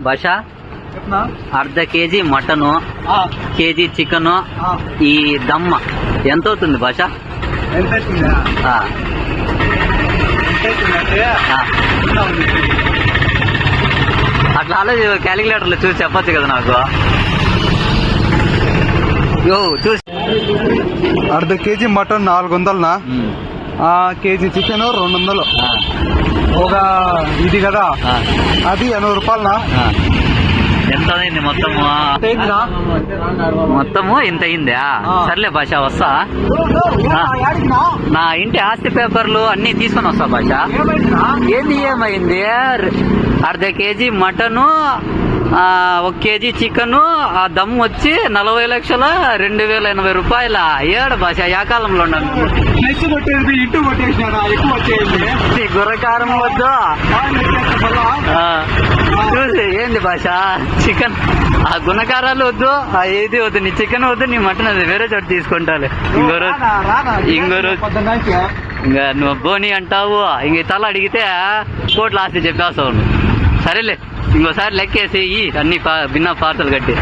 భాష? చెప్పనా? అర్ధ కేజీ మటను ఆ, కేజీ చికెను ఆ. ఈ దమ్మ. ఎంత అవుతుంది భాష? అట్లా ఆలోచి క్యాలిక్యులేటర్లో చూసి చెప్పొచ్చు కదా నాకు. యో చూసి. అర్ధ కేజీ మటన్ నాలుగు వందలనా? కేజీ చికెన్ రెండు వందలు. ఇది కదా అది ఎనభై రూపాయలనా ఆ. ఎంత అయింది మొత్తము? మొత్తము ఇంత అయిందా. సర్లే భాష వస్తా? నా ఇంటి ఆస్తి పేపర్లు అన్ని తీసుకొని వస్తా భాష? ఏంది ఏమైంది అర్ధ కేజీ మటను ఒక కేజీ చికెన్ ఆ దమ్ వచ్చి నలభై లక్షల రెండు వేల ఎనభై రూపాయల ఏడు భాష యా కాలంలో గుర్రకారం వద్దు. చూసి ఏంది భాష? చికెన్. ఆ గుణకారాలు వద్దు ఆ ఏది వద్దు నీ చికెన్ వద్దు నీ మటన్ అది వేరే చోట తీసుకుంటాలే. ఇంకో రోజు ఇంకో రోజు ఇంకా నువ్వు బోని అంటావు ఇంక తల అడిగితే కోట్ల ఆస్తి చెప్పేస్తావు నువ్వు. సరేలే ఇంకోసారి లెక్కేసి అన్ని పా- భిన్న పార్సల్ కట్టి.